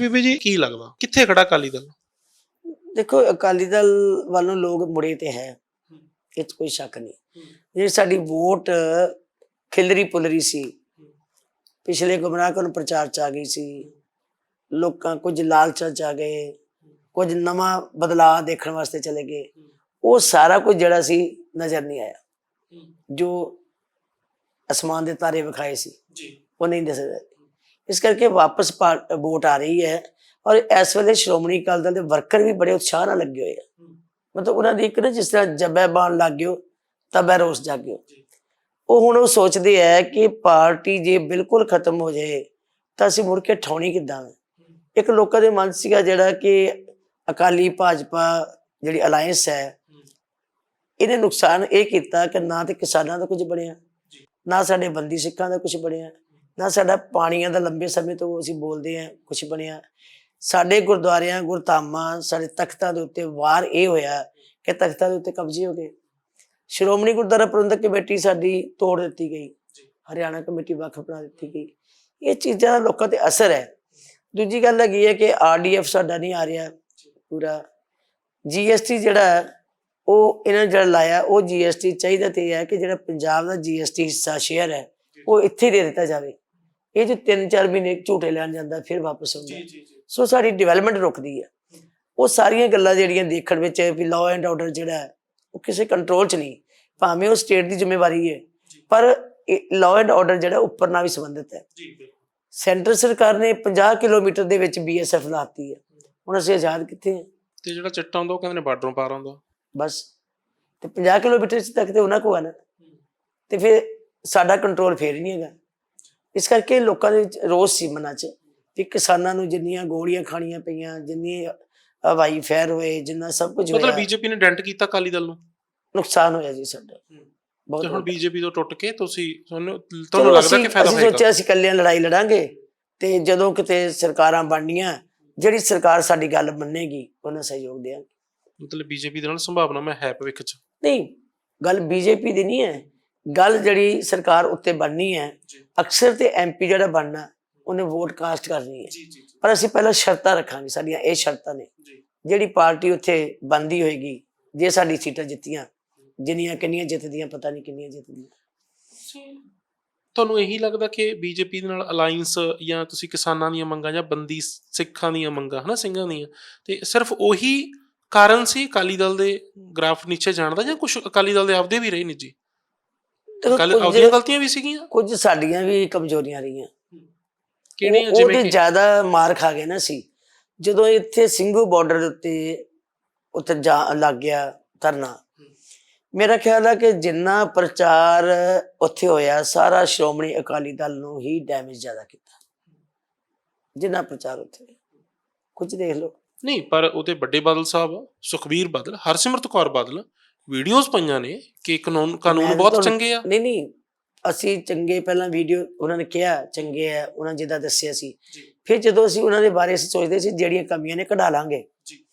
ਬੀਬੀ ਜੀ ਕੀ ਲੱਗਦਾ? ਕਿੱਥੇ ਖੜਾ ਅਕਾਲੀ ਦਲ? ਦੇਖੋ ਅਕਾਲੀ ਦਲ ਵੱਲੋਂ ਲੋਕ ਮੁੜੇ ਤੇ ਹੈ। ਇਹ 'ਚ ਕੋਈ ਸ਼ੱਕ ਨਹੀਂ। ਜਿਹੜੀ ਸਾਡੀ ਵੋਟ ਖਿਲਰੀ ਪੁਲਰੀ ਸੀ ਪਿਛਲੇ ਗੁੰਮਰਾਹਕਨ ਪ੍ਰਚਾਰ ਚ ਆ ਗਈ ਸੀ। ਲੋਕਾਂ ਕੁਝ ਲਾਲਚਾਂ ਚ ਆ ਗਏ ਕੁਝ ਨਵਾਂ ਬਦਲਾਅ ਦੇਖਣ ਵਾਸਤੇ ਚਲੇ ਗਏ। ਉਹ ਸਾਰਾ ਕੁਝ ਜਿਹੜਾ ਸੀ ਨਜ਼ਰ ਨਹੀਂ ਆਇਆ। ਜੋ ਅਸਮਾਨ ਦੇ ਤਾਰੇ ਵਿਖਾਏ ਸੀ ਜੀ। ਉਹ ਨਹੀਂ ਦਿਸਦਾ ਇਸ ਕਰਕੇ ਵਾਪਸ ਵੋਟ ਆ ਰਹੀ ਹੈ ਔਰ ਇਸ ਵੇਲੇ ਸ਼੍ਰੋਮਣੀ ਅਕਾਲੀ ਦਲ ਦੇ ਵਰਕਰ ਵੀ ਬੜੇ ਉਤਸ਼ਾਹ ਨਾਲ ਲੱਗੇ ਹੋਏ ਆ। ਮਤਲਬ ਉਹਨਾਂ ਦੀ ਇੱਕ ਨਾ ਜਿਸ ਤਰ੍ਹਾਂ ਜੱਬੇ ਬਾਣ ਲੱਗ ਗਿਓ ਤਬੈ ਰੋਸ ਜਾਗਿਓ। ਉਹ ਹੁਣ ਉਹ ਸੋਚਦੇ ਆ ਕਿ ਪਾਰਟੀ ਜੇ ਬਿਲਕੁਲ ਖਤਮ ਹੋ ਜਾਏ ਤਾਂ ਅਸੀਂ ਮੁੜ ਕੇ ਠਾਉਣੀ ਕਿੱਦਾਂ ਇੱਕ ਲੋਕਾਂ ਦੇ ਮਨ ਸੀਗਾ ਜਿਹੜਾ ਕਿ ਅਕਾਲੀ ਭਾਜਪਾ ਜਿਹੜੀ ਅਲਾਈਅੰਸ ਹੈ ਇਹਨੇ ਨੁਕਸਾਨ ਇਹ ਕੀਤਾ ਕਿ ਨਾ ਤੇ ਕਿਸਾਨਾਂ ਦਾ ਕੁਝ ਬਣਿਆ ਨਾ ਸਾਡੇ ਬੰਦੀ ਸਿੱਖਾਂ ਦਾ ਕੁਝ ਬਣਿਆ ਨਾ ਸਾਡਾ ਪਾਣੀਆਂ ਦਾ ਲੰਬੇ ਸਮੇਂ ਤੋਂ ਅਸੀਂ ਬੋਲਦੇ ਆ ਕੁਝ ਬਣਿਆ। ਸਾਡੇ ਗੁਰਦੁਆਰਿਆਂ ਗੁਰਧਾਮਾਂ ਸਾਡੇ ਤਖਤਾਂ ਦੇ ਉੱਤੇ ਵਾਰ ਇਹ ਹੋਇਆ ਕਿ ਤਖਤਾਂ ਦੇ ਉੱਤੇ ਕਬਜ਼ੇ ਹੋ ਗਏ। ਸ਼੍ਰੋਮਣੀ ਗੁਰਦੁਆਰਾ ਪ੍ਰਬੰਧਕ ਕਮੇਟੀ ਸਾਡੀ ਤੋੜ ਦਿੱਤੀ ਗਈ। ਹਰਿਆਣਾ ਕਮੇਟੀ ਵੱਖ ਬਣਾ ਦਿੱਤੀ ਗਈ। ਇਹ ਚੀਜ਼ਾਂ ਦਾ ਲੋਕਾਂ ਤੇ ਅਸਰ ਹੈ। ਦੂਜੀ ਗੱਲ ਹੈਗੀ ਹੈ ਕਿ ਆਰਡੀਐਫ ਸਾਡਾ ਨਹੀਂ ਆ ਰਿਹਾ ਪੂਰਾ। ਜੀਐਸਟੀ ਜਿਹੜਾ ਉਹ ਇਹਨਾਂ ਜਿਹੜਾ ਲਾਇਆ ਉਹ ਜੀਐਸਟੀ ਚਾਹੀਦਾ ਤੇ ਇਹ ਹੈ ਕਿ ਜਿਹੜਾ ਪੰਜਾਬ ਦਾ ਜੀਐਸਟੀ ਹਿੱਸਾ ਸ਼ੇਅਰ ਹੈ ਉਹ ਇੱਥੇ ਦੇ ਦਿੱਤਾ ਜਾਵੇ। ਇਹ ਜੋ 3-4 ਮਹੀਨੇ ਝੂਟੇ ਲੈਣ ਜਾਂਦਾ ਫਿਰ ਵਾਪਸ ਆਉਂਦਾ। ਜੀ ਜੀ ਸੋ ਸਾਡੀ ਡਿਵੈਲਪਮੈਂਟ ਰੁਕਦੀ ਹੈ ਉਹ ਸਾਰੀਆਂ ਗੱਲਾਂ ਜਿਹੜੀਆਂ ਦੇਖਣ ਵਿੱਚ ਵੀ ਲਾਅ ਐਂਡ ਆਰਡਰ ਜਿਹੜਾ ਹੈ, ਉਹ ਕਿਸੇ ਕੰਟਰੋਲ 'ਚ ਨਹੀਂ। ਭਾਵੇਂ ਉਹ ਸਟੇਟ ਦੀ ਜ਼ਿੰਮੇਵਾਰੀ ਹੈ ਪਰ ਲਾਅ ਐਂਡ ਆਰਡਰ ਜਿਹੜਾ ਉੱਪਰ ਨਾਲ ਵੀ ਸੰਬੰਧਿਤ ਹੈ। ਜੀ ਬਿਲਕੁਲ। ਸੈਂਟਰ ਸਰਕਾਰ ਨੇ 50 ਕਿਲੋਮੀਟਰ ਦੇ ਵਿੱਚ ਬੀਐਸਐਫ ਲਾਤੀ ਹੈ ਹੁਣ ਅਸੀਂ ਆਜ਼ਾਦ ਕਿੱਥੇ ਹਾਂ ਤੇ ਜਿਹੜਾ ਚਿੱਟਾ ਹੁੰਦਾ ਉਹ ਕਹਿੰਦੇ ਨੇ ਬਾਰਡਰੋਂ ਪਾਰ ਆਉਂਦਾ। ਬਸ। ਤੇ 50 ਕਿਲੋਮੀਟਰ ਤੱਕ ਤੇ ਉਹਨਾਂ ਕੋਲ ਆ ਨਾ। ਤੇ ਫਿਰ ਸਾਡਾ ਕੰਟਰੋਲ ਫੇਰ ਨਹੀਂ ਹੈਗਾ। ਇਸ ਕਰਕੇ ਲੋਕਾਂ ਦੇ ਵਿੱਚ ਰੋਸ ਸੀ ਮਨਾਂ 'ਚ ਕਿ ਕਿਸਾਨਾਂ ਨੂੰ ਜਿੰਨੀਆਂ ਗੋਲੀਆਂ ਖਾਣੀਆਂ ਪਈਆਂ ਜਿੰਨੀ ਹਵਾਈ ਫੈਰ ਹੋਏ ਜਿੰਨਾ ਸਭ ਕੁਝ ਮਤਲਬ ਹੋਇਆ। ਬੀਜੇਪੀ ਨੇ ਡੈਂਟ ਕੀਤਾ ਅਕਾਲੀ ਦਲ ਨੂੰ? ਨੁਕਸਾਨ ਹੋਇਆ ਜੀ ਸਾਡਾ। ਬਹੁਤ ਹੁਣ। ਬੀਜੇਪੀ ਤੋਂ ਟੁੱਟ ਕੇ ਤੁਸੀਂ ਤੁਹਾਨੂੰ ਲੱਗਦਾ ਅਸੀਂ ਕਿ ਫਾਇਦਾ ਅਸੀਂ ਹੋਏਗਾ? ਸੋਚਿਆ ਅਸੀਂ ਇਕੱਲਿਆਂ ਲੜਾਈ ਲੜਾਂਗੇ ਤੇ ਜਦੋਂ ਕਿਤੇ ਸਰਕਾਰਾਂ ਬਣਨੀਆਂ ਜਿਹੜੀ ਸਰਕਾਰ ਸਾਡੀ ਗੱਲ ਮੰਨੇਗੀ ਉਹਨਾਂ ਸਹਿਯੋਗ ਦੇਵਾਂਗੇ ਮਤਲਬ ਬੀਜੇਪੀ ਦੇ ਨਾਲ ਸੰਭਾਵਨਾ ਮੈਂ ਹੈ ਭਵਿੱਖ ਚ। ਨਹੀਂ ਗੱਲ ਬੀਜੇਪੀ ਦੀ ਨਹੀਂ ਹੈ। ਗੱਲ ਜਿਹੜੀ ਸਰਕਾਰ ਉੱਤੇ ਬਣਨੀ ਹੈ ਜੀ। ਅਕਸਰ ਤੇ ਐਮਪੀ ਜਿਹੜਾ ਬਣਨਾ ਉਹਨੇ ਵੋਟ ਕਾਸਟ ਕਰਨੀ ਹੈ। ਜੀ ਜੀ ਪਰ ਅਸੀਂ ਪਹਿਲਾਂ ਸ਼ਰਤਾਂ ਰੱਖਾਂਗੇ ਸਾਡੀਆਂ ਇਹ ਸ਼ਰਤਾਂ ਨੇ। ਜੀ। ਜਿਹੜੀ ਪਾਰਟੀ ਉੱਥੇ ਬੰਦੀ ਹੋਏਗੀ ਜੇ ਸਾਡੀ ਸੀਟਾਂ ਜਿੱਤੀਆਂ ਜਿੰਨੀਆਂ ਕਿੰਨੀਆਂ ਜਿੱਤਦੀਆਂ ਪਤਾ ਨਹੀਂ ਕਿੰਨੀਆਂ ਜਿੱਤਦੀਆਂ। ਤੁਹਾਨੂੰ ਇਹੀ ਲੱਗਦਾ ਕਿ ਬੀਜੇਪੀ ਦੇ ਨਾਲ ਅਲਾਈਅੰਸ ਜਾਂ ਤੁਸੀਂ ਕਿਸਾਨਾਂ ਦੀਆਂ ਮੰਗਾਂ ਜਾਂ ਬੰਦੀ ਸਿੱਖਾਂ ਦੀਆਂ ਮੰਗਾਂ ਹਨਾ ਸਿੰਘਾਂ ਦੀਆਂ ਤੇ ਸਿਰਫ ਉਹੀ ਕਾਰਨ ਸੀ ਅਕਾਲੀ ਦਲ ਦੇ ਗ੍ਰਾਫ ਨੀਚੇ ਜਾਣ ਦਾ ਜਾਂ ਕੁਝ ਅਕਾਲੀ ਦਲ ਦੇ ਆਪਦੇ ਵੀ ਰਹੇ ਨਿੱਜੀ ਦੇਖੋ ਕੁਝ- ਆਪਦੀਆਂ ਗਲਤੀਆਂ ਵੀ ਸੀਗੀਆਂ? ਕੁਝ ਸਾਡੀਆਂ ਵੀ ਕਮਜ਼ੋਰੀਆਂ ਰਹੀਆਂ। ਕਿਹੜੀਆਂ ਉਹ- ਜਿਵੇਂ ਉਹਦੇ ਕਿ ਜ਼ਿਆਦਾ ਮਾਰ ਖਾ ਗਏ ਨਾ ਸੀ। ਜਦੋਂ ਇੱਥੇ ਸਿੰਘੂ ਬਾਰਡਰ ਦੇ ਉੱਤੇ ਉੱਥੇ ਜਾ ਲੱਗ ਗਿਆ ਧਰਨਾ ਮੇਰਾ ਖਿਆਲ ਹੈ ਕਿ ਜਿੰਨਾ ਪ੍ਰਚਾਰ ਉੱਥੇ ਹੋਇਆ ਸਾਰਾ ਸ਼੍ਰੋਮਣੀ ਅਕਾਲੀ ਦਲ ਨੂੰ ਹੀ ਡੈਮੇਜ ਜ਼ਿਆਦਾ ਕੀਤਾ। ਜਿੰਨਾ ਪ੍ਰਚਾਰ ਉੱਥੇ ਹੋਇਆ। ਕੁਝ ਦੇਖ ਲਓ। ਨਹੀਂ ਪਰ ਉਹਦੇ ਵੱਡੇ ਬਾਦਲ ਸਾਹਿਬ ਸੁਖਬੀਰ ਬਾਦਲ ਹਰਸਿਮਰਤ ਕੌਰ ਬਾਦਲ ਵੀਡੀਓਜ਼ ਪਈਆਂ ਨੇ ਕਿ ਕਾਨੂੰਨ ਕਾਨੂੰਨ ਬਹੁਤ ਚੰਗੇ ਆ। ਨਹੀਂ ਨਹੀਂ ਅਸੀਂ ਚੰਗੇ ਪਹਿਲਾਂ ਵੀਡੀਓ ਉਹਨਾਂ ਨੇ ਕਿਹਾ ਚੰਗੇ ਆ ਉਹਨਾਂ ਜਿੱਦਾਂ ਦੱਸਿਆ ਸੀ। ਫਿਰ ਜਦੋਂ ਅਸੀਂ ਉਹਨਾਂ ਦੇ ਬਾਰੇ ਅਸੀਂ ਸੋਚਦੇ ਸੀ ਜਿਹੜੀਆਂ ਕਮੀਆਂ ਨੇ ਕਢਾ ਲਾਂਗੇ। ਜੀ।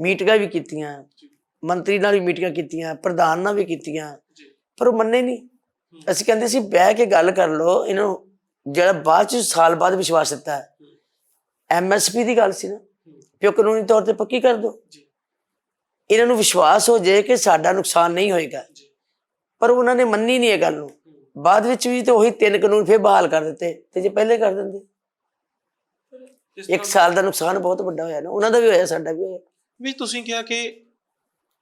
ਮੀਟਿੰਗਾਂ ਵੀ ਕੀਤੀਆਂ ਮੰਤਰੀ ਨਾਲ ਵੀ ਮੀਟਿੰਗਾਂ ਕੀਤੀਆਂ ਪ੍ਰਧਾਨ ਨਾਲ ਵੀ ਕੀਤੀਆਂ। ਜੀ। ਪਰ ਉਹ ਮੰਨੇ ਨਹੀਂ। ਅਸੀਂ ਕਹਿੰਦੇ ਸੀ ਬਹਿ ਕੇ ਗੱਲ ਕਰ ਲਓ ਇਹਨਾਂ ਨੂੰ ਜਿਹੜਾ ਬਾਅਦ ਚ ਸਾਲ ਬਾਅਦ ਵਿਸ਼ਵਾਸ ਦਿੱਤਾ। ਐਮਐਸਪੀ ਦੀ ਗੱਲ ਸੀ ਨਾ। ਉਹ ਕਾਨੂੰਨੀ ਤੌਰ ਤੇ ਪੱਕੀ ਕਰ ਦਿਓ। ਜੀ। ਇਹਨਾਂ ਨੂੰ ਵਿਸ਼ਵਾਸ ਹੋ ਜਾਏ ਕਿ ਸਾਡਾ ਨੁਕਸਾਨ ਨਹੀਂ ਹੋਏਗਾ। ਪਰ ਉਹਨਾਂ ਨੇ ਮੰਨੀ ਨਹੀਂ ਇਹ ਗੱਲ ਨੂੰ। ਬਾਅਦ ਵਿੱਚ ਵੀ ਤੇ ਉਹੀ ਤਿੰਨ ਕਾਨੂੰਨ ਫੇਰ ਬਹਾਲ ਕਰ ਦਿੱਤੇ ਤੇ ਜੇ ਪਹਿਲੇ ਕਰ ਦਿੰਦੇ। ਇੱਕ ਸਾਲ ਦਾ ਨੁਕਸਾਨ ਬਹੁਤ ਵੱਡਾ ਹੋਇਆ ਨਾ। ਉਹਨਾਂ ਦਾ ਵੀ ਹੋਇਆ ਸਾਡਾ ਵੀ ਹੋਇਆ। ਵੀ ਤੁਸੀਂ ਕਿਹਾ ਕਿ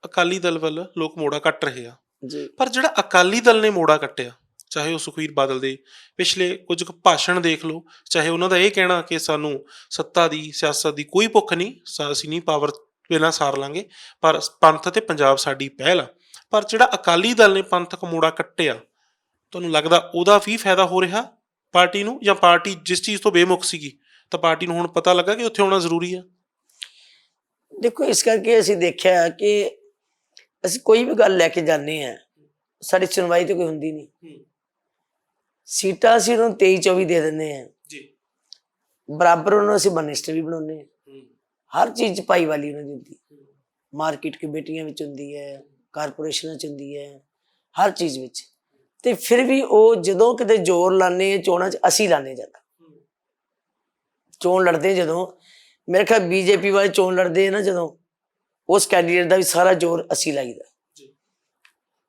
ਅਕਾਲੀ ਦਲ ਵੱਲ ਲੋਕ ਮੋੜਾ ਕੱਟ ਰਹੇ ਆ। ਜੀ। ਪਰ ਜਿਹੜਾ ਅਕਾਲੀ ਦਲ ਨੇ ਮੋੜਾ ਕੱਟਿਆ ਚਾਹੇ ਉਹ ਸੁਖਵੀਰ ਬਾਦਲ ਦੇ ਪਿਛਲੇ ਕੁਝ ਕੁ ਭਾਸ਼ਣ ਦੇਖ ਲਓ ਚਾਹੇ ਉਹਨਾਂ ਦਾ ਇਹ ਕਹਿਣਾ ਕਿ ਸਾਨੂੰ ਸੱਤਾ ਦੀ ਸਿਆਸਤ ਦੀ ਕੋਈ ਭੁੱਖ ਨਹੀਂ ਅਸੀਂ ਨਹੀਂ ਪਾਵਰ ਬਿਨਾਂ ਸਾਰ ਲਾਂਗੇ। ਪਰ ਪੰਥ ਤੇ ਪੰਜਾਬ ਸਾਡੀ ਪਹਿਲ ਆ। ਪਰ ਜਿਹੜਾ ਅਕਾਲੀ ਦਲ ਨੇ ਪੰਥਕ ਮੋੜਾ ਕੱਟਿਆ ਤੁਹਾਨੂੰ ਲੱਗਦਾ ਉਹਦਾ ਵੀ ਫਾਇਦਾ ਹੋ ਰਿਹਾ? ਪਾਰਟੀ ਨੂੰ ਜਾਂ ਪਾਰਟੀ ਜਿਸ ਚੀਜ਼ ਤੋਂ ਬੇਮੁਖ ਸੀਗੀ ਤਾਂ ਪਾਰਟੀ ਨੂੰ ਹੁਣ ਪਤਾ ਲੱਗਾ ਕਿ ਉੱਥੇ ਆਉਣਾ ਜ਼ਰੂਰੀ ਆ? ਦੇਖੋ ਇਸ ਕਰਕੇ ਅਸੀਂ ਦੇਖਿਆ ਕਿ ਅਸੀਂ ਕੋਈ ਵੀ ਗੱਲ ਲੈ ਕੇ ਜਾਂਦੇ ਆ ਸਾਡੀ ਸੁਣਵਾਈ ਤੇ ਕੋਈ ਹੁੰਦੀ ਨਹੀਂ। ਸੀਟਾਂ ਅਸੀਂ ਉਹਨੂੰ 23 24 ਦੇ ਦਿੰਦੇ ਆ ਜੀ। ਬਰਾਬਰ ਉਹਨੂੰ ਅਸੀਂ ਮਨਿਸਟਰ ਵੀ ਬਣਾਉਂਦੇ ਆ ਹਰ ਚੀਜ਼ 'ਚ ਪਾਈ ਵਾਲੀ ਉਹਨਾਂ ਦੀ ਹੁੰਦੀ ਮਾਰਕੀਟ ਕਮੇਟੀਆਂ ਵਿੱਚ ਹੁੰਦੀ ਹੈ ਕਾਰਪੋਰੇਸ਼ਨਾਂ 'ਚ ਹੁੰਦੀ ਹੈ ਹਰ ਚੀਜ਼ ਵਿੱਚ। ਤੇ ਫਿਰ ਵੀ ਉਹ ਜਦੋਂ ਕਿਤੇ ਜ਼ੋਰ ਲਾਣੇ ਚੋਣਾਂ 'ਚ ਅਸੀਂ ਲਾਣੇ ਜਾਂਦਾ ਚੋਣ ਲੜਦੇ ਜਦੋਂ। ਮੇਰੇ ਖਿਆਲ ਬੀਜੇਪੀ ਵਾਲੇ ਚੋਣ ਲੜਦੇ ਨਾ ਜਦੋਂ ਉਸ ਕੈਂਡੀਡੇਟ ਦਾ ਵੀ ਸਾਰਾ ਜ਼ੋਰ ਅਸੀਂ ਲਾਈਦਾ।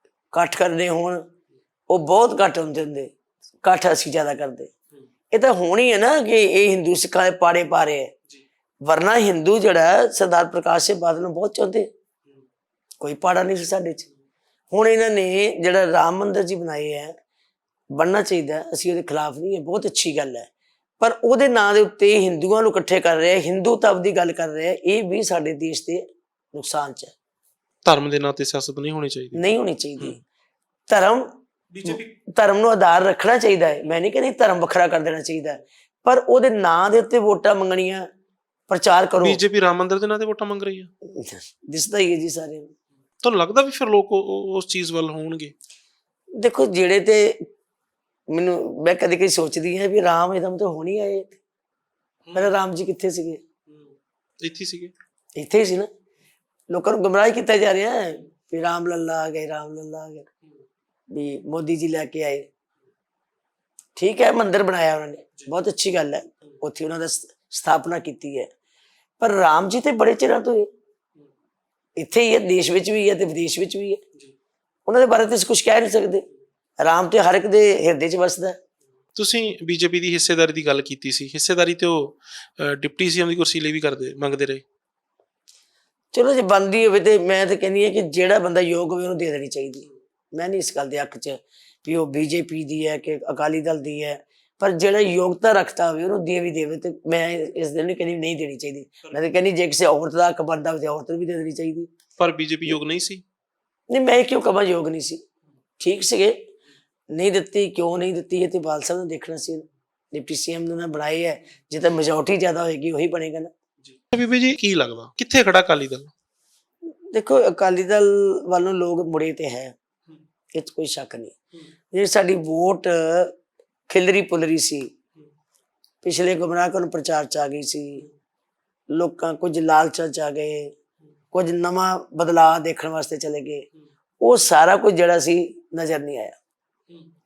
ਇਕੱਠ ਕਰਨੇ ਹੋਣ ਉਹ ਬਹੁਤ ਘੱਟ ਹੁੰਦੇ ਹੁੰਦੇ। ਇਕੱਠ ਅਸੀਂ ਜ਼ਿਆਦਾ ਕਰਦੇ। ਇਹ ਤਾਂ ਹੋਣੀ ਹੈ ਨਾ ਕਿ ਇਹ ਹਿੰਦੂ ਸਿੱਖਾਂ ਦੇ ਪਾੜੇ ਪਾ ਰਹੇ। ਵਰਨਾ ਹਿੰਦੂ ਜਿਹੜਾ ਹੈ, ਸਰਦਾਰ ਪ੍ਰਕਾਸ਼ ਸਿੰਘ ਬਾਦਲ ਨੂੰ ਬਹੁਤ ਚਾਹੁੰਦੇ ਕੋਈ ਪਾੜਾ ਨਹੀਂ ਸੀ ਸਾਡੇ 'ਚ। ਹੁਣ ਇਹਨਾਂ ਨੇ ਜਿਹੜਾ ਰਾਮ ਮੰਦਿਰ ਜੀ ਬਣਾਏ ਹੈ ਬਣਨਾ ਚਾਹੀਦਾ ਅਸੀਂ ਉਹਦੇ ਖਿਲਾਫ ਨਹੀਂ ਹੈ ਬਹੁਤ ਅੱਛੀ ਗੱਲ ਹੈ। ਪਰ ਉਹਦੇ ਨਾਂ ਦੇ ਉੱਤੇ ਹਿੰਦੂਆਂ ਨੂੰ ਇਕੱਠੇ ਕਰ ਰਿਹਾ ਹਿੰਦੂਤਵ ਦੀ ਗੱਲ ਕਰ ਰਿਹਾ ਇਹ ਵੀ ਸਾਡੇ ਦੇਸ਼ ਦੇ ਨੁਕਸਾਨ 'ਚ ਹੈ। ਧਰਮ ਦੇ ਨਾਂ ਤੇ ਸਿਆਸਤ ਨਹੀਂ ਹੋਣੀ ਚਾਹੀਦੀ। ਨਹੀਂ ਹੋਣੀ ਚਾਹੀਦੀ। ਧਰਮ ਬੀਜੇਪੀ ਧਰਮ ਨੂੰ ਆਧਾਰ ਰੱਖਣਾ ਚਾਹੀਦਾ ਹੈ। ਮੈਂ ਨਹੀਂ ਕਹਿੰਦੀ ਧਰਮ ਵੱਖਰਾ ਕਰ ਦੇਣਾ ਚਾਹੀਦਾ। ਪਰ ਉਹਦੇ ਨਾਂ ਦੇ ਉੱਤੇ ਵੋਟਾਂ ਮੰਗਣੀਆਂ ਪ੍ਰਚਾਰ ਕਰੋ। ਬੀਜੇਪੀ ਰਾਮ ਮੰਦਿਰ ਦੇ ਨਾਂ ਤੇ ਵੋਟਾਂ ਮੰਗ ਰਹੀ ਹੈ ਦਿਸਦਾ ਹੀ ਹੈ ਜੀ ਸਾਰਿਆਂ ਨੂੰ ਤੁਹਾਨੂੰ ਲੱਗਦਾ ਵੀ ਫਿਰ ਲੋਕ ਉਹ- ਉਹ- ਉਸ ਚੀਜ਼ ਵੱਲ ਹੋਣਗੇ? ਦੇਖੋ ਜਿਹੜੇ ਤੇ ਮੈਨੂੰ ਮੈਂ ਕਦੇ ਕਦੇ ਸੋਚਦੀ ਹਾਂ ਵੀ ਰਾਮ ਇਹਦਾ ਮਤਲਬ ਹੋਣੀ ਆਏ। ਮੇਰੇ ਰਾਮ ਜੀ ਕਿੱਥੇ ਸੀਗੇ? ਇੱਥੇ ਹੀ ਸੀਗੇ? ਇੱਥੇ ਹੀ ਸੀ ਨਾ। ਲੋਕਾਂ ਨੂੰ ਗੁੰਮਰਾਹ ਕੀਤਾ ਜਾ ਰਿਹਾ ਹੈ ਵੀ ਰਾਮ ਲੱਲਾ ਆ ਗਏ ਰਾਮ ਲੱਲਾ ਆ ਗਏ। ਵੀ ਮੋਦੀ ਜੀ ਲੈ ਕੇ ਆਏ। ਠੀਕ ਹੈ ਮੰਦਿਰ ਬਣਾਇਆ ਉਹਨਾਂ ਨੇ। ਬਹੁਤ ਅੱਛੀ ਗੱਲ ਹੈ। ਉੱਥੇ ਉਹਨਾਂ ਦਾ ਸਥਾਪਨਾ ਕੀਤੀ ਹੈ। ਪਰ ਰਾਮ ਜੀ ਤੇ ਬੜੇ ਚਿਰਾਂ ਤੋਂ ਹੈ ਇੱਥੇ ਹੀ ਹੈ ਦੇਸ਼ ਵਿੱਚ ਵੀ ਹੈ ਤੇ ਵਿਦੇਸ਼ ਵਿੱਚ ਵੀ ਹੈ ਉਹਨਾਂ ਦੇ ਬਾਰੇ ਤੇ ਕੁਝ ਕਹਿ ਨਹੀਂ ਸਕਦੇ। ਰਾਮ ਤੇ ਹਰ ਇੱਕ ਦੇ ਹਿਰਦੇ 'ਚ ਵਸਦਾ ਤੁਸੀਂ ਬੀਜੇਪੀ ਦੀ ਹਿੱਸੇਦਾਰੀ ਦੀ ਗੱਲ ਕੀਤੀ ਸੀ। ਹਿੱਸੇਦਾਰੀ ਤੇ ਉਹ ਡਿਪਟੀ ਸੀਐਮ ਦੀ ਕੁਰਸੀ ਲਈ ਵੀ ਕਰਦੇ ਮੰਗਦੇ ਰਹੇ। ਚਲੋ ਜੇ ਬੰਦੀ ਹੋਵੇ ਤੇ ਮੈਂ ਤਾਂ ਕਹਿੰਦੀ ਹਾਂ ਕਿ ਜਿਹੜਾ ਬੰਦਾ ਯੋਗ ਹੋਵੇ ਉਹਨੂੰ ਦੇ ਦੇਣੀ ਚਾਹੀਦੀ ਮੈਂ ਨਹੀਂ ਇਸ ਗੱਲ ਦੇ ਹੱਕ 'ਚ ਵੀ ਉਹ ਬੀਜੇਪੀ ਦੀ ਹੈ ਕਿ ਅਕਾਲੀ ਦਲ ਦੀ ਹੈ। ਪਰ ਜਿਹੜਾ ਯੋਗਤਾ ਰੱਖਦਾ ਹੋਵੇ ਉਹਨੂੰ ਦੇ ਵੀ ਦੇਵੇ ਤੇ ਮੈਂ ਇਸ ਦਿਨ ਨਹੀਂ ਕਹਿੰਦੀ ਨਹੀਂ ਦੇਣੀ ਚਾਹੀਦੀ। ਮੈਂ ਤਾਂ ਕਹਿੰਦੀ ਜੇ ਕਿਸੇ ਔਰਤ ਦਾ ਹੱਕ ਬਣਦਾ ਹੋਵੇ ਤੇ ਔਰਤ ਨੂੰ ਵੀ ਦੇ ਦੇਣੀ ਚਾਹੀਦੀ। ਪਰ ਬੀਜੇਪੀ ਯੋਗ ਨਹੀਂ ਸੀ? ਨਹੀਂ ਮੈਂ ਕਿਉਂ ਕਹਾਂ ਯੋਗ ਨਹੀਂ ਸੀ? ਠੀਕ ਸੀਗੇ। ਨਹੀਂ ਦਿੱਤੀ ਕਿਉਂ ਨਹੀਂ ਦਿੱਤੀ ਇਹ ਤੇ ਬਾਲ ਸਾਹਿਬ ਨੇ ਦੇਖਣਾ ਸੀ। ਡਿਪਟੀ ਸੀਐਮ ਨੇ ਬਣਾਏ ਹੈ ਜੇ ਤਾਂ ਮੈਜੋਰਟੀ ਜ਼ਿਆਦਾ ਹੋਏਗੀ ਉਹੀ ਬਣੇਗਾ ਨਾ। ਬੀਬੀ ਜੀ ਕੀ ਲੱਗਦਾ? ਕਿੱਥੇ ਖੜਾ ਅਕਾਲੀ ਦਲ? ਦੇਖੋ ਅਕਾਲੀ ਦਲ ਵੱਲੋਂ ਲੋਕ ਮੁੜੇ ਤੇ ਹੈ। ਇਹ ਕੋਈ ਸ਼ੱਕ ਨਹੀਂ। ਜਿਹੜੀ ਸਾਡੀ ਵੋਟ ਖਿਲਰੀ ਪੁਲਰੀ ਸੀ। ਪਿਛਲੇ ਗੁੰਮਰਾਹ ਕਰਨ ਪ੍ਰਚਾਰ ਚ ਆ ਗਈ ਸੀ। ਲੋਕਾਂ ਕੁਝ ਲਾਲਚਾਂ ਚ ਆ ਗਏ। ਕੁਝ ਨਵਾਂ ਬਦਲਾਅ ਦੇਖਣ ਵਾਸਤੇ ਚਲੇ ਗਏ। ਉਹ ਸਾਰਾ ਕੁਝ ਜਿਹੜਾ ਸੀ ਨਜ਼ਰ ਨਹੀਂ ਆਇਆ।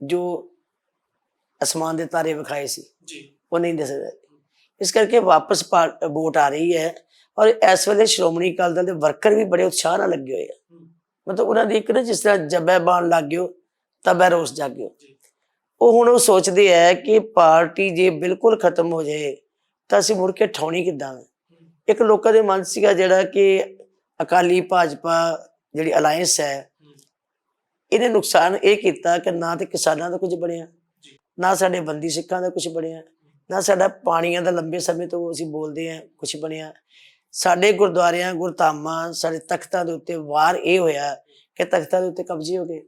ਜੋ ਅਸਮਾਨ ਦੇ ਤਾਰੇ ਵਿਖਾਏ ਸੀ ਜੀ। ਉਹ ਨਹੀਂ ਦਿਸ ਰਹੇ। ਇਸ ਕਰਕੇ ਵਾਪਸ ਵੋਟ ਆ ਰਹੀ ਹੈ ਔਰ ਇਸ ਵੇਲੇ ਸ਼੍ਰੋਮਣੀ ਅਕਾਲੀ ਦਲ ਦੇ ਵਰਕਰ ਵੀ ਬੜੇ ਉਤਸ਼ਾਹ ਨਾਲ ਲੱਗੇ ਹੋਏ ਆ। ਮਤਲਬ ਉਹਨਾਂ ਦੀ ਇੱਕ ਨਾ ਜਿਸ ਤਰ੍ਹਾਂ ਜਬੈ ਬਾਣ ਲੱਗ ਗਿਓ ਤਬੈ ਰੋਸ ਜਾਗਿਓ। ਉਹ ਹੁਣ ਉਹ ਸੋਚਦੇ ਆ ਕਿ ਪਾਰਟੀ ਜੇ ਬਿਲਕੁਲ ਖਤਮ ਹੋ ਜਾਏ, ਤਾਂ ਅਸੀਂ ਮੁੜ ਕੇ ਠਾਉਣੀ ਕਿੱਦਾਂ ਹੈ ਇੱਕ ਲੋਕਾਂ ਦੇ ਮਨ ਸੀਗਾ ਜਿਹੜਾ ਕਿ ਅਕਾਲੀ ਭਾਜਪਾ ਜਿਹੜੀ ਅਲਾਈਅੰਸ ਹੈ, ਇਹਨੇ ਨੁਕਸਾਨ ਇਹ ਕੀਤਾ ਕਿ ਨਾ ਤੇ ਕਿਸਾਨਾਂ ਦਾ ਕੁਝ ਬਣਿਆ, ਨਾ ਸਾਡੇ ਬੰਦੀ ਸਿੱਖਾਂ ਦਾ ਕੁਝ ਬਣਿਆ, ਨਾ ਸਾਡਾ ਪਾਣੀਆਂ ਦਾ ਲੰਬੇ ਸਮੇਂ ਤੋਂ ਅਸੀਂ ਬੋਲਦੇ ਆ ਕੁਝ ਬਣਿਆ। ਸਾਡੇ ਗੁਰਦੁਆਰਿਆਂ, ਗੁਰਧਾਮਾਂ, ਸਾਡੇ ਤਖਤਾਂ ਦੇ ਉੱਤੇ ਵਾਰ ਇਹ ਹੋਇਆ ਕਿ ਤਖਤਾਂ ਦੇ ਉੱਤੇ ਕਬਜ਼ੇ ਹੋ ਗਏ।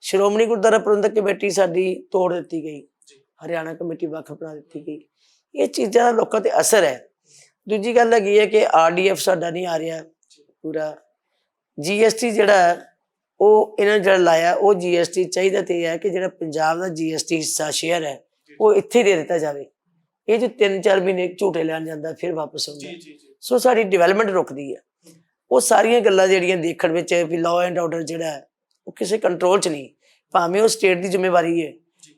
ਸ਼੍ਰੋਮਣੀ ਗੁਰਦੁਆਰਾ ਪ੍ਰਬੰਧਕ ਕਮੇਟੀ ਸਾਡੀ ਤੋੜ ਦਿੱਤੀ ਗਈ। ਹਰਿਆਣਾ ਕਮੇਟੀ ਵੱਖ ਬਣਾ ਦਿੱਤੀ ਗਈ। ਇਹ ਚੀਜ਼ਾਂ ਦਾ ਲੋਕਾਂ ਤੇ ਅਸਰ ਹੈ। ਦੂਜੀ ਗੱਲ ਹੈਗੀ ਹੈ ਕਿ ਆਰਡੀਐਫ ਸਾਡਾ ਨਹੀਂ ਆ ਰਿਹਾ ਪੂਰਾ। ਜੀਐਸਟੀ ਜਿਹੜਾ ਉਹ ਇਹਨਾਂ ਜਿਹੜਾ ਲਾਇਆ ਉਹ ਜੀਐਸਟੀ ਚਾਹੀਦਾ ਤੇ ਇਹ ਹੈ ਕਿ ਜਿਹੜਾ ਪੰਜਾਬ ਦਾ ਜੀਐਸਟੀ ਹਿੱਸਾ ਸ਼ੇਅਰ ਹੈ ਉਹ ਇੱਥੇ ਦੇ ਦਿੱਤਾ ਜਾਵੇ। ਇਹ ਜੋ 3-4 ਮਹੀਨੇ ਝੂਟੇ ਲੈਣ ਜਾਂਦਾ ਫਿਰ ਵਾਪਸ ਆਉਂਦਾ। ਸੋ ਸਾਡੀ ਡਿਵੈਲਪਮੈਂਟ ਰੁਕਦੀ ਹੈ। ਉਹ ਸਾਰੀਆਂ ਗੱਲਾਂ ਜਿਹੜੀਆਂ ਦੇਖਣ ਵਿੱਚ ਵੀ ਲਾਅ ਐਂਡ ਆਰਡਰ ਜਿਹੜਾ ਉਹ ਕਿਸੇ ਕੰਟਰੋਲ 'ਚ ਨਹੀਂ। ਭਾਵੇਂ ਉਹ ਸਟੇਟ ਦੀ ਜ਼ਿੰਮੇਵਾਰੀ ਹੈ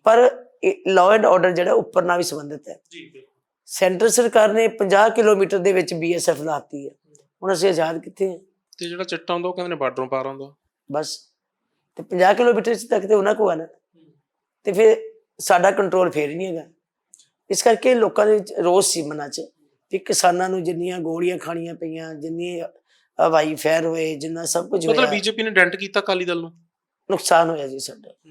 ਪਰ ਲਾਅ ਐਂਡ ਆਰਡਰ ਜਿਹੜਾ ਉੱਪਰ ਨਾਲ ਵੀ ਸੰਬੰਧਿਤ ਹੈ। ਜੀ ਸੈਂਟਰ ਸਰਕਾਰ ਨੇ 50 ਕਿਲੋਮੀਟਰ ਦੇ ਵਿੱਚ ਬੀਐਸਐਫ ਲਾਤੀ ਹੈ। ਹੁਣ ਅਸੀਂ ਆਜ਼ਾਦ ਕਿੱਥੇ ਹਾਂ ਤੇ ਜਿਹੜਾ ਚਿੱਟਾ ਹੁੰਦਾ ਉਹ ਕਹਿੰਦੇ ਨੇ ਬਾਰਡਰੋਂ ਪਾਰ ਆਉਂਦਾ ਬਸ। ਤੇ 50 ਕਿਲੋਮੀਟਰ ਚ ਤੱਕ ਤੇ ਉਹਨਾਂ ਕੋ ਆ ਨਾ। ਤੇ ਫਿਰ ਸਾਡਾ ਕੰਟਰੋਲ ਫੇਰ ਨਹੀਂ ਹੈਗਾ। ਇਸ ਕਰਕੇ ਲੋਕਾਂ ਦੇ ਵਿੱਚ ਰੋਸ ਸੀ ਮਨਾਂ 'ਚ ਕਿ ਕਿਸਾਨਾਂ ਨੂੰ ਜਿੰਨੀਆਂ ਗੋਲੀਆਂ ਖਾਣੀਆਂ ਪਈਆਂ ਜਿੰਨੀ ਹਵਾਈ ਫੈਰ ਹੋਏ ਜਿੰਨਾ ਸਭ ਕੁਝ ਮਤਲਬ ਹੋਇਆ। ਬੀਜੇਪੀ ਨੇ ਡੈਂਟ ਕੀਤਾ ਅਕਾਲੀ ਦਲ ਨੂੰ? ਨੁਕਸਾਨ ਹੋਇਆ ਜੀ ਸਾਡਾ।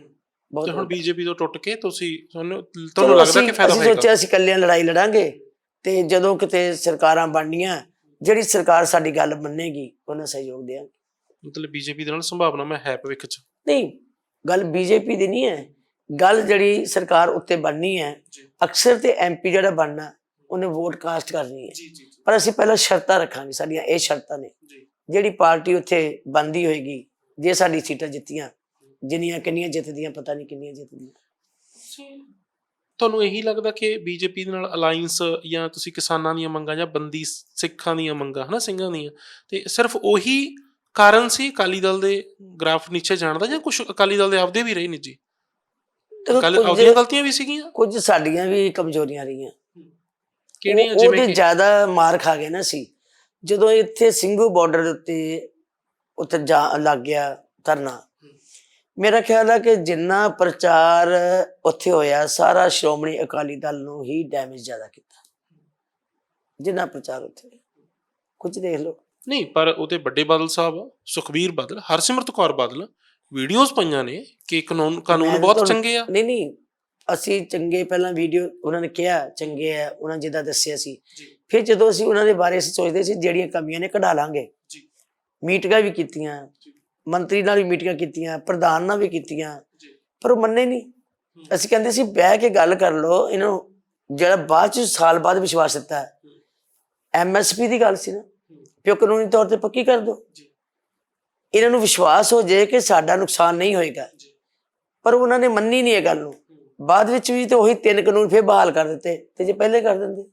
ਬਹੁਤ ਹੁਣ। ਬੀਜੇਪੀ ਤੋਂ ਟੁੱਟ ਕੇ ਤੁਸੀਂ ਤੁਹਾਨੂੰ ਲੱਗਦਾ ਅਸੀਂ- ਕਿ ਫਾਇਦਾ ਅਸੀਂ ਹੋਏਗਾ? ਸੋਚਿਆ ਅਸੀਂ ਇਕੱਲਿਆਂ ਲੜਾਈ ਲੜਾਂਗੇ ਤੇ ਜਦੋਂ ਕਿਤੇ ਸਰਕਾਰਾਂ ਬਣਨੀਆਂ ਜਿਹੜੀ ਸਰਕਾਰ ਸਾਡੀ ਗੱਲ ਮੰਨੇਗੀ ਉਹਨਾਂ ਸਹਿਯੋਗ ਦੇਵਾਂਗੇ। ਮਤਲਬ ਬੀਜੇਪੀ ਦੇ ਨਾਲ ਸੰਭਾਵਨਾ ਮੈਂ ਹੈ ਭਵਿੱਖ ਚ। ਨਹੀਂ ਗੱਲ ਬੀਜੇਪੀ ਦੀ ਨਹੀਂ ਹੈ। ਗੱਲ ਜਿਹੜੀ ਸਰਕਾਰ ਉੱਤੇ ਬਣਨੀ ਹੈ। ਅਕਸਰ ਤੇ ਐਮਪੀ ਜਿਹੜਾ ਬਣਨਾ ਉਹਨੇ ਵੋਟ ਕਾਸਟ ਕਰਨੀ ਹੈ। ਜੀ ਜੀ। ਪਰ ਅਸੀਂ ਪਹਿਲਾਂ ਸ਼ਰਤਾਂ ਰੱਖਾਂਗੇ ਸਾਡੀਆਂ ਇਹ ਸ਼ਰਤਾਂ ਨੇ। ਜਿਹੜੀ ਪਾਰਟੀ ਉੱਥੇ ਬੰਦੀ ਹੋਏਗੀ ਜੇ ਸਾਡੀ ਸੀਟਾਂ ਜਿੱਤੀਆਂ ਜਿੰਨੀਆਂ ਕਿੰਨੀਆਂ ਜਿੱਤਦੀਆਂ ਪਤਾ ਨਹੀਂ ਕਿੰਨੀਆਂ ਜਿੱਤਦੀਆਂ। ਤੁਹਾਨੂੰ ਇਹੀ ਲੱਗਦਾ ਕਿ ਬੀਜੇਪੀ ਦੇ ਨਾਲ ਅਲਾਈਅੰਸ ਜਾਂ ਤੁਸੀਂ ਕਿਸਾਨਾਂ ਦੀਆਂ ਮੰਗਾਂ ਜਾਂ ਬੰਦੀ ਸਿੱਖਾਂ ਦੀਆਂ ਮੰਗਾਂ ਹਨਾ ਸਿੰਘਾਂ ਦੀਆਂ ਤੇ ਸਿਰਫ ਉਹੀ ਕਾਰਨ ਸੀ ਅਕਾਲੀ ਦਲ ਦੇ ਗ੍ਰਾਫ ਨੀਚੇ ਜਾਣ ਦਾ ਜਾਂ ਕੁਝ ਅਕਾਲੀ ਦਲ ਦੇ ਆਪਦੇ ਵੀ ਰਹੇ ਨੇ ਜੀ? ਅਕਾਲੀ ਗਲਤੀਆਂ ਵੀ ਸੀਗੀਆਂ? ਕੁਝ ਸਾਡੀਆਂ ਵੀ ਕਮਜ਼ੋਰੀਆਂ ਰਹੀਆਂ। ਕਿਹੜੀਆਂ ਜਿਵੇਂ ਉਹਦੇ ਕਿ ਜ਼ਿਆਦਾ ਮਾਰ ਖਾ ਗਏ ਨਾ ਸੀ। ਜਦੋਂ ਇੱਥੇ ਸਿੰਘੂ ਬਾਰਡਰ ਦੇ ਉੱਤੇ ਉੱਥੇ ਜਾ ਲੱਗ ਗਿਆ ਧਰਨਾ ਮੇਰਾ ਖਿਆਲ ਹੈ ਕਿ ਜਿੰਨਾ ਪ੍ਰਚਾਰ ਉੱਥੇ ਹੋਇਆ ਸਾਰਾ ਸ਼੍ਰੋਮਣੀ ਅਕਾਲੀ ਦਲ ਨੂੰ ਹੀ ਡੈਮੇਜ ਜ਼ਿਆਦਾ ਕੀਤਾ। ਜਿੰਨਾ ਪ੍ਰਚਾਰ ਉੱਥੇ। ਕੁਝ ਦੇਖ ਲਓ। ਨਹੀਂ ਪਰ ਉਹਦੇ ਵੱਡੇ ਬਾਦਲ ਸਾਹਿਬ ਸੁਖਬੀਰ ਬਾਦਲ ਹਰਸਿਮਰਤ ਕੌਰ ਬਾਦਲ ਵੀਡੀਓਜ਼ ਪਈਆਂ ਨੇ ਕਿ ਕਾਨੂੰਨ ਕਾਨੂੰਨ ਬਹੁਤ ਚੰਗੇ ਆ। ਨਹੀਂ ਨਹੀਂ ਅਸੀਂ ਚੰਗੇ ਪਹਿਲਾਂ ਵੀਡੀਓ ਉਹਨਾਂ ਨੇ ਕਿਹਾ ਚੰਗੇ ਆ ਉਹਨਾਂ ਜਿੱਦਾਂ ਦੱਸਿਆ ਸੀ। ਫਿਰ ਜਦੋਂ ਅਸੀਂ ਉਹਨਾਂ ਦੇ ਬਾਰੇ ਅਸੀਂ ਸੋਚਦੇ ਸੀ ਜਿਹੜੀਆਂ ਕਮੀਆਂ ਨੇ ਕਢਾ ਲਾਂਗੇ। ਜੀ। ਮੀਟਿੰਗਾਂ ਵੀ ਕੀਤੀਆਂ। ਮੰਤਰੀ ਨਾਲ ਵੀ ਮੀਟਿੰਗਾਂ ਕੀਤੀਆਂ ਪ੍ਰਧਾਨ ਨਾਲ ਵੀ ਕੀਤੀਆਂ ਪਰ ਉਹ ਮੰਨੇ ਨਹੀਂ। ਅਸੀਂ ਕਹਿੰਦੇ ਸੀ ਬਹਿ ਕੇ ਗੱਲ ਕਰ ਲਓ ਇਹਨਾਂ ਨੂੰ ਜਿਹੜਾ ਬਾਅਦ ਚ ਸਾਲ ਬਾਅਦ ਵਿਸ਼ਵਾਸ ਦਿੱਤਾ ਐਮਐਸਪੀ ਦੀ ਗੱਲ ਸੀ ਨਾ। ਪਿਓ ਕਾਨੂੰਨੀ ਤੌਰ ਤੇ ਪੱਕੀ ਕਰ ਦਿਓ ਇਹਨਾਂ ਨੂੰ ਵਿਸ਼ਵਾਸ ਹੋ ਜਾਏ ਕਿ ਸਾਡਾ ਨੁਕਸਾਨ ਨਹੀਂ ਹੋਏਗਾ। ਪਰ ਉਹਨਾਂ ਨੇ ਮੰਨੀ ਨਹੀਂ ਇਹ ਗੱਲ ਨੂੰ। ਬਾਅਦ ਵਿੱਚ ਵੀ ਤੇ ਉਹੀ ਤਿੰਨ ਕਾਨੂੰਨ ਫੇਰ ਬਹਾਲ ਕਰ ਦਿੱਤੇ ਤੇ ਜੇ ਪਹਿਲੇ ਕਰ ਦਿੰਦੇ।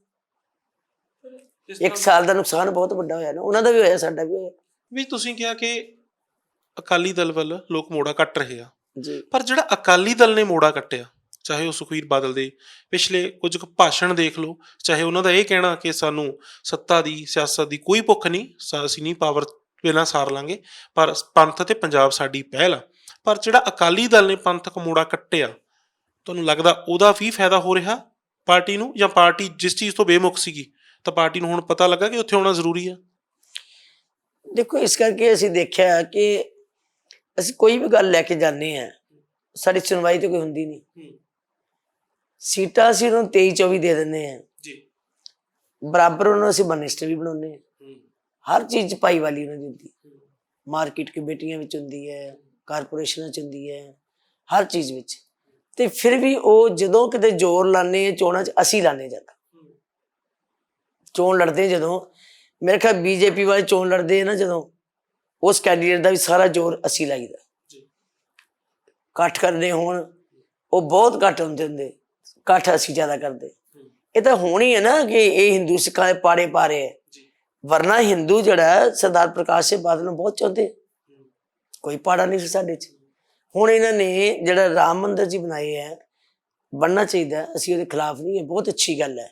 ਇੱਕ ਸਾਲ ਦਾ ਨੁਕਸਾਨ ਬਹੁਤ ਵੱਡਾ ਹੋਇਆ ਨਾ ਉਹਨਾਂ ਦਾ ਵੀ ਹੋਇਆ ਸਾਡਾ ਵੀ ਹੋਇਆ। ਵੀ ਤੁਸੀਂ ਕਿਹਾ ਕਿ ਅਕਾਲੀ ਦਲ ਵੱਲ ਲੋਕ ਮੋੜਾ ਕੱਟ ਰਹੇ ਆ। ਜੀ। ਪਰ ਜਿਹੜਾ ਅਕਾਲੀ ਦਲ ਨੇ ਮੋੜਾ ਕੱਟਿਆ ਚਾਹੇ ਉਹ ਸੁਖਵੀਰ ਬਾਦਲ ਦੇ ਪਿਛਲੇ ਕੁਝ ਕੁ ਭਾਸ਼ਣ ਦੇਖ ਲਓ ਚਾਹੇ ਉਹਨਾਂ ਦਾ ਇਹ ਕਹਿਣਾ ਕਿ ਸਾਨੂੰ ਸੱਤਾ ਦੀ ਸਿਆਸਤ ਦੀ ਕੋਈ ਭੁੱਖ ਨਹੀਂ ਅਸੀਂ ਨਹੀਂ ਪਾਵਰ ਪਹਿਲਾਂ ਸਾਰ ਲਾਂਗੇ ਪਰ ਪੰਥ ਤੇ ਪੰਜਾਬ ਸਾਡੀ ਪਹਿਲ ਆ। ਪਰ ਜਿਹੜਾ ਅਕਾਲੀ ਦਲ ਨੇ ਪੰਥਕ ਮੋੜਾ ਕੱਟਿਆ ਤੁਹਾਨੂੰ ਲੱਗਦਾ ਉਹਦਾ ਵੀ ਫਾਇਦਾ ਹੋ ਰਿਹਾ ਪਾਰਟੀ ਨੂੰ ਜਾਂ ਪਾਰਟੀ ਜਿਸ ਚੀਜ਼ ਤੋਂ ਬੇਮੁਖ ਸੀਗੀ ਤਾਂ ਪਾਰਟੀ ਨੂੰ ਹੁਣ ਪਤਾ ਲੱਗਾ ਕਿ ਉੱਥੇ ਆਉਣਾ ਜ਼ਰੂਰੀ ਆ? ਦੇਖੋ ਇਸ ਕਰਕੇ ਅਸੀਂ ਦੇਖਿਆ ਕਿ ਅਸੀਂ ਕੋਈ ਵੀ ਗੱਲ ਲੈ ਕੇ ਜਾਂਦੇ ਆ ਸਾਡੀ ਸੁਣਵਾਈ ਤੇ ਕੋਈ ਹੁੰਦੀ ਨਹੀਂ। ਸੀਟਾਂ ਅਸੀਂ ਉਹਨਾਂ ਨੂੰ 23 24 ਦੇ ਦਿੰਦੇ ਆ ਜੀ। ਬਰਾਬਰ ਉਹਨਾਂ ਅਸੀਂ ਮਨਿਸਟਰ ਵੀ ਬਣਾਉਂਦੇ ਆ ਹਰ ਚੀਜ਼ ਪਾਈ ਵਾਲੀ ਉਹਨਾਂ ਦੀ ਹੁੰਦੀ। ਮਾਰਕੀਟ ਕਮੇਟੀਆਂ ਵਿੱਚ ਹੁੰਦੀ ਹੈ ਕਾਰਪੋਰੇਸ਼ਨਾਂ 'ਚ ਹੁੰਦੀ ਹੈ ਹਰ ਚੀਜ਼ ਵਿੱਚ। ਤੇ ਫਿਰ ਵੀ ਉਹ ਜਦੋਂ ਕਿਤੇ ਜ਼ੋਰ ਲਾਣੇ ਚੋਣਾਂ 'ਚ ਅਸੀਂ ਲਾਣੇ ਜਾਂਦਾ ਚੋਣ ਲੜਦੇ ਜਦੋਂ। ਮੇਰੇ ਖਿਆਲ ਬੀਜੇਪੀ ਵਾਲੇ ਚੋਣ ਲੜਦੇ ਨਾ ਜਦੋਂ ਉਸ ਕੈਂਡੀਡੇਟ ਦਾ ਵੀ ਸਾਰਾ ਜ਼ੋਰ ਅਸੀਂ ਲਾਈਦਾ। ਇਕੱਠ ਕਰਨੇ ਹੋਣ ਉਹ ਬਹੁਤ ਘੱਟ ਹੁੰਦੇ ਹੁੰਦੇ ਇਕੱਠ ਅਸੀਂ ਜ਼ਿਆਦਾ ਕਰਦੇ। ਇਹ ਤਾਂ ਹੋਣੀ ਹੈ ਨਾ ਕਿ ਇਹ ਹਿੰਦੂ ਸਿੱਖਾਂ ਦੇ ਪਾੜੇ ਪਾ ਰਹੇ ਹੈ ਜੀ। ਵਰਨਾ ਹਿੰਦੂ ਜਿਹੜਾ ਸਰਦਾਰ ਪ੍ਰਕਾਸ਼ ਸਿੰਘ ਬਾਦਲ ਨੂੰ ਬਹੁਤ ਚਾਹੁੰਦੇ ਕੋਈ ਪਾੜਾ ਨਹੀਂ ਸੀ ਸਾਡੇ 'ਚ। ਹੁਣ ਇਹਨਾਂ ਨੇ ਜਿਹੜਾ ਰਾਮ ਮੰਦਿਰ ਜੀ ਬਣਾਏ ਹੈ ਬਣਨਾ ਚਾਹੀਦਾ ਹੈ, ਅਸੀਂ ਉਹਦੇ ਖਿਲਾਫ ਨਹੀਂ ਹੈ ਬਹੁਤ ਅੱਛੀ ਗੱਲ ਹੈ।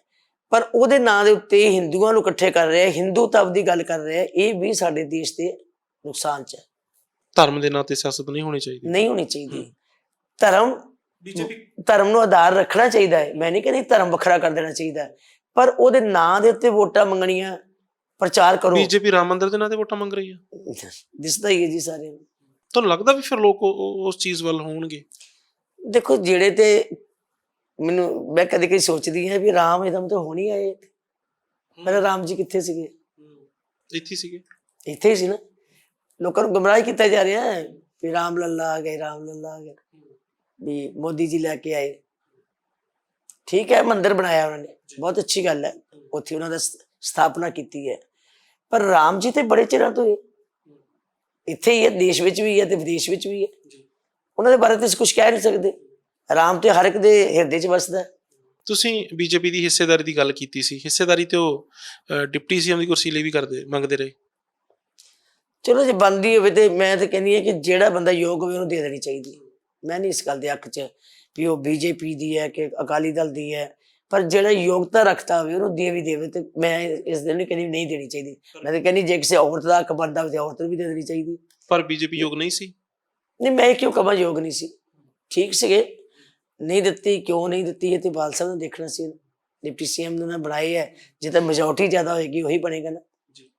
ਪਰ ਉਹਦੇ ਨਾਂ ਦੇ ਉੱਤੇ ਹਿੰਦੂਆਂ ਨੂੰ ਇਕੱਠੇ ਕਰ ਰਿਹਾ ਹਿੰਦੂ ਤਬ ਦੀ ਗੱਲ ਕਰ ਰਿਹਾ ਇਹ ਵੀ ਸਾਡੇ ਦੇਸ਼ ਦੇ ਨੁਕਸਾਨ 'ਚ ਹੈ। ਧਰਮ ਦੇ ਨਾਂ ਤੇ ਸਿਆਸਤ ਨਹੀਂ ਹੋਣੀ ਚਾਹੀਦੀ। ਨਹੀਂ ਹੋਣੀ ਚਾਹੀਦੀ। ਧਰਮ ਬੀਜੇਪੀ ਧਰਮ ਨੂੰ ਆਧਾਰ ਰੱਖਣਾ ਚਾਹੀਦਾ ਹੈ। ਮੈਂ ਨਹੀਂ ਕਹਿੰਦੀ ਧਰਮ ਵੱਖਰਾ ਕਰ ਦੇਣਾ ਚਾਹੀਦਾ ਹੈ। ਪਰ ਉਹਦੇ ਨਾਂ ਦੇ ਉੱਤੇ ਵੋਟਾਂ ਮੰਗਣੀਆਂ ਪ੍ਰਚਾਰ ਕਰੋ। ਬੀਜੇਪੀ ਰਾਮ ਮੰਦਿਰ ਦੇ ਨਾਂ ਤੇ ਵੋਟਾਂ ਮੰਗ ਰਹੀ ਆ ਦਿਸਦਾ ਹੀ ਹੈ ਜੀ ਸਾਰਿਆਂ ਨੂੰ। ਤੁਹਾਨੂੰ ਲੱਗਦਾ ਵੀ ਫਿਰ ਲੋਕ ਉਸ ਚੀਜ਼ ਵੱਲ ਹੋਣਗੇ? ਦੇਖੋ ਜਿਹੜੇ ਤੇ ਮੈਨੂੰ ਮੈਂ ਕਦੇ ਕਦੇ ਸੋਚਦੀ ਹਾਂ ਵੀ ਰਾਮ ਇਦਮ ਤਾਂ ਹੋਣੀ ਆਏ ਮੇਰੇ ਰਾਮ ਜੀ ਕਿੱਥੇ ਸੀਗੇ? ਇੱਥੇ ਸੀਗੇ। ਇੱਥੇ ਹੀ ਸੀ ਨਾ। ਲੋਕਾਂ ਨੂੰ ਗੁੰਮਰਾਹ ਕੀਤਾ ਜਾ ਰਿਹਾ ਹੈ ਵੀ ਰਾਮ ਲੱਲਾ ਆ ਗਏ ਰਾਮ ਲੱਲਾ ਆ ਗਏ ਵੀ ਮੋਦੀ ਜੀ ਲੈ ਕੇ ਆਏ। ਠੀਕ ਹੈ ਮੰਦਿਰ ਬਣਾਇਆ ਉਹਨਾਂ ਨੇ। ਬਹੁਤ ਅੱਛੀ ਗੱਲ ਹੈ। ਉੱਥੇ ਉਹਨਾਂ ਦਾ ਸਥਾਪਨਾ ਕੀਤੀ ਹੈ। ਪਰ ਰਾਮ ਜੀ ਤੇ ਬੜੇ ਚਿਰਾਂ ਤੋਂ ਹੈ ਇੱਥੇ ਹੀ ਹੈ ਦੇਸ਼ ਵਿੱਚ ਵੀ ਹੈ ਤੇ ਵਿਦੇਸ਼ ਵਿੱਚ ਵੀ ਹੈ। ਉਹਨਾਂ ਦੇ ਬਾਰੇ ਤੁਸੀਂ ਕੁਝ ਕਹਿ ਨਹੀਂ ਸਕਦੇ। ਰਾਮ ਤੇ ਹਰ ਇੱਕ ਦੇ ਹਿਰਦੇ 'ਚ ਵਸਦਾ ਤੁਸੀਂ ਬੀਜੇਪੀ ਦੀ ਹਿੱਸੇਦਾਰੀ ਦੀ ਗੱਲ ਕੀਤੀ ਸੀ। ਹਿੱਸੇਦਾਰੀ ਤੇ ਉਹ ਡਿਪਟੀ ਸੀਐਮ ਦੀ ਕੁਰਸੀ ਲਈ ਵੀ ਕਰਦੇ ਮੰਗਦੇ ਰਹੇ। ਚਲੋ ਜੇ ਬੰਦੀ ਹੋਵੇ ਤੇ ਮੈਂ ਤਾਂ ਕਹਿੰਦੀ ਹਾਂ ਕਿ ਜਿਹੜਾ ਬੰਦਾ ਯੋਗ ਹੋਵੇ ਉਹਨੂੰ ਦੇ ਦੇਣੀ ਚਾਹੀਦੀ ਮੈਂ ਨਹੀਂ ਇਸ ਗੱਲ ਦੇ ਹੱਕ 'ਚ ਵੀ ਉਹ ਬੀਜੇਪੀ ਦੀ ਹੈ ਕਿ ਅਕਾਲੀ ਦਲ ਦੀ ਹੈ। ਪਰ ਜਿਹੜਾ ਯੋਗਤਾ ਰੱਖਦਾ ਹੋਵੇ ਉਹਨੂੰ ਦੇ ਵੀ ਦੇਵੇ ਤੇ ਮੈਂ ਇਸ ਦਿਨ ਨਹੀਂ ਕਹਿੰਦੀ ਨਹੀਂ ਦੇਣੀ ਚਾਹੀਦੀ। ਮੈਂ ਤਾਂ ਕਹਿੰਦੀ ਜੇ ਕਿਸੇ ਔਰਤ ਦਾ ਹੱਕ ਬਣਦਾ ਹੋਵੇ ਤੇ ਔਰਤ ਨੂੰ ਵੀ ਦੇ ਦੇਣੀ ਚਾਹੀਦੀ। ਪਰ ਬੀਜੇਪੀ ਯੋਗ ਨਹੀਂ ਸੀ? ਨਹੀਂ ਮੈਂ ਕਿਉਂ ਕਵਾਂ ਯੋਗ ਨਹੀਂ ਸੀ? ਠੀਕ ਸੀਗੇ। ਨਹੀਂ ਦਿੱਤੀ ਕਿਉਂ ਨਹੀਂ ਦਿੱਤੀ ਇਹ ਤੇ ਬਾਲ ਸਾਹਿਬ ਨੇ ਦੇਖਣਾ ਸੀ। ਡਿਪਟੀ ਸੀਐਮ ਨੇ ਬਣਾਈ ਹੈ। ਜੇ ਤਾਂ ਮੈਜੋਰਟੀ ਜ਼ਿਆਦਾ ਹੋਏਗੀ ਉਹੀ ਬਣੇਗਾ ਨਾ।